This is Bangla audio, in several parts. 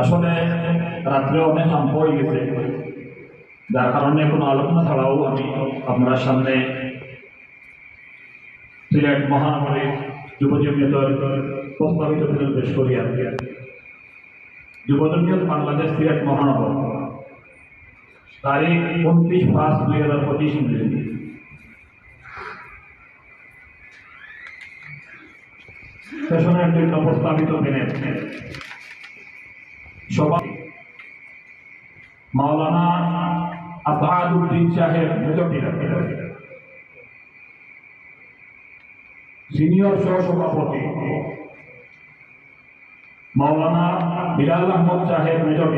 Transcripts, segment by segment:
আসলে রাত্রে অনেক আম হয়ে গেছে। যার কারণে কোনো আলোচনা ছাড়াও আমি আপনার সামনে সিলেট মহানগরীর যুব জমিয়তের প্রস্তাবিত বিল পেশ করি আর কি। যুব জমিয়ত বাংলাদেশ সিলেট মহানগর। তারিখ উনত্রিশ পাঁচ দুই হাজার পঁচিশ সেশনের জন্য প্রস্তাবিত দিনের সভা মাওলানা আসাদুদ্দিন সাহেব, মেজর সিনিয়র সহসভাপতি মাওলানা বিলাল আহমদ সাহেব, মেজর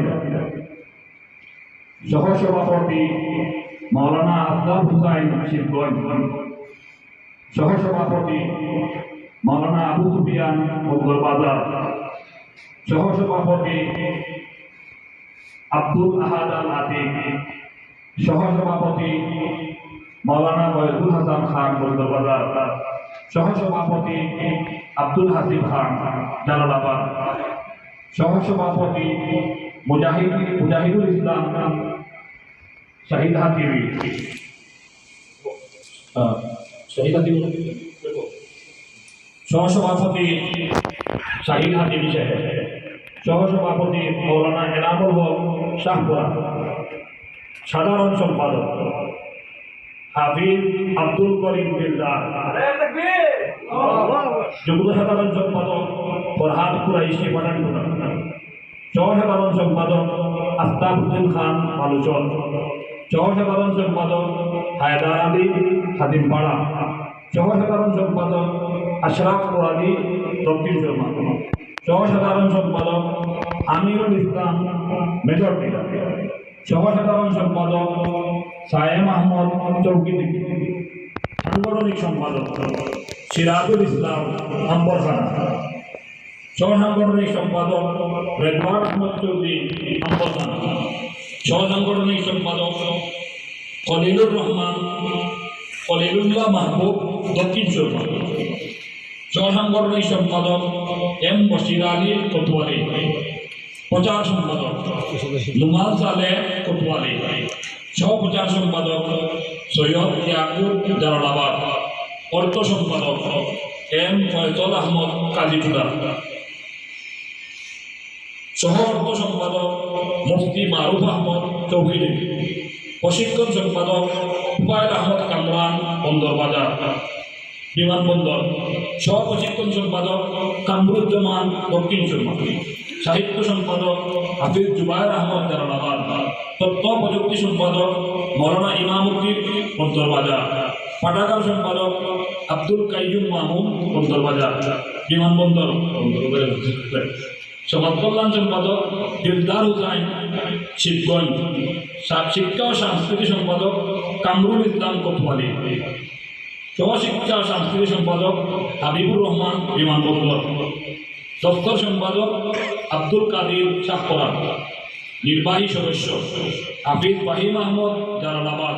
সহসভাপতি মাওলানা আফজাল হুসাইন শিবগঞ্জ সহসভাপতি মাওলানা আবু সুফিয়ান মঙ্গল বাজার। সহসভাপতি আব্দুল আহাদ আল আতিক সহসভাপতি মাওলানা ময়দুল হাসান খান মঙ্গল বাজার সহসভাপতি আব্দুল হাসিব খান জালালাবাদ সহসভাপতি মুজাহিদ মুজাহিদুল ইসলাম শাহিদ হাতিবি শাহিদ হাতিবি সহসভাপতি শাহিদ হাতিবি সাহেব। সহসভাপতি মৌলানা এনামুল হক শাহপুরা। সাধারণ সম্পাদক হাফিজ আব্দুল করিম দিলদার যুগ্ম সাধারণ সম্পাদক ফরহাদ কুরাইশি পাঠানপুরা সহসাধারণ সম্পাদক আস্তাবুদ্দিন খান আলোচন সহসাধারণ সম্পাদক হায়দার আলী খাদিমপাড়া সহসাধারণ সম্পাদক আশরাফ কোরাদি দক্ষিণ শর্মা সহসাধারণ সম্পাদক আমিরুল ইসলাম, মেজর সহসাধারণ সম্পাদক সায়েম আহমদ চৌকিদি সাংগঠনিক সম্পাদক সিরাজুল ইসলাম আম্বরখানা। সহসাংগঠনিক সম্পাদক রেদওয়ান আহমদ চৌধুরী আম্বরখানা। সহসাংগঠনিক সম্পাদক খলিলুর রহমান, খলিলুল্লাহ মাহবুব দক্ষিণ শর্মা সহসাংগঠনিক সম্পাদক এম বশির আলী কোতোয়ালি। প্রচার সম্পাদক লুমাল সালে কোতোয়ালি। সহপ্রচার সম্পাদক সৈয়দ ইয়াকুব জালালাবাদ। অর্থ সম্পাদক এম ফয়জল আহমদ কাজীপুরা সহ অর্থ সম্পাদক মুফতি মারুফ আহমদ চৌধুরী। প্রশিক্ষণ সম্পাদক উপায়ল আহমদ কামরান বন্দরবাজার। বিমানবন্দর প্রশিক্ষণ সম্পাদক? কামরুজ্জামান দক্ষিণ শর্মা সাহিত্য সম্পাদক হাফিজ জুবায়ের আহমদ জালালাবাদ। তথ্য প্রযুক্তি সম্পাদক মৌলানা ইমামুদ্দিন বন্দরবাজার। পাঠাগার সম্পাদক আব্দুল কাইয়ুম মামুন বন্দরবাজার। বিমানবন্দর সমাজ কল্যাণ সম্পাদক দিলদার হুসাইন শিবগঞ্জ। শিক্ষা ও সাংস্কৃতিক সম্পাদক কামরুল ইসলাম কোতওয়ালি সহশিক্ষা সাংস্কৃতিক সম্পাদক হাবিবুর রহমান বিমানবন্দর দপ্তর সম্পাদক আব্দুল কাদির সাক্ষরা নির্বাহী সদস্য হাফিজ ফাহিম আহমদ, জালালাবাদ।